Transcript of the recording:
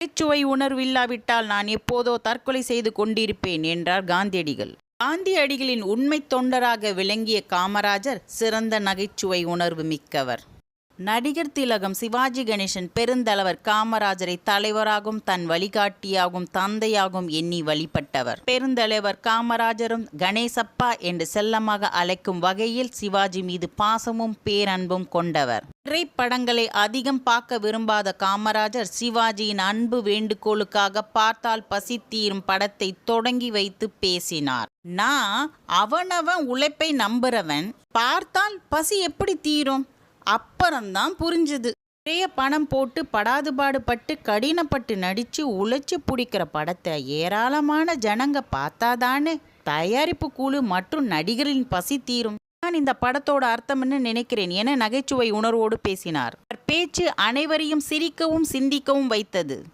நகைச்சுவை உணர்வில்லாவிட்டால் நான் எப்போதோ தற்கொலை செய்து கொண்டிருப்பேன் என்றார் காந்தியடிகள். காந்தியடிகளின் உண்மை தொண்டராக விளங்கிய காமராஜர் சிறந்த நகைச்சுவை உணர்வு மிக்கவர். நடிகர் திலகம் சிவாஜி கணேசன் பெருந்தலைவர் காமராஜரை தலைவராகவும் தன் வழிகாட்டியாகவும் தந்தையாகவும் எண்ணி வழிபட்டவர். பெருந்தலைவர் காமராஜரும் கணேசப்பா என்று செல்லமாக அழைக்கும் வகையில் சிவாஜி மீது பாசமும் பேரன்பும் கொண்டவர். திரைப்படங்களை அதிகம் பார்க்க விரும்பாத காமராஜர் சிவாஜியின் அன்பு வேண்டுகோளுக்காக பார்த்தால் பசி தீரும் படத்தை தொடங்கி வைத்து பேசினார். நான் அவனவன் உழைப்பை நம்புறவன் பார்த்தால் பசி எப்படி தீரும்? அப்புறம்தான் புரிஞ்சுது. நிறைய பணம் போட்டு படாதுபாடு பட்டு கடினப்பட்டு நடித்து உழைச்சி பிடிக்கிற படத்தை ஏராளமான ஜனங்க பார்த்தாதானே தயாரிப்பு குழு மற்றும் நடிகரின் பசி தீரும். நான் இந்த படத்தோட அர்த்தம்னு நினைக்கிறேன் என நகைச்சுவை உணர்வோடு பேசினார். அவர் பேச்சு அனைவரையும் சிரிக்கவும் சிந்திக்கவும் வைத்தது.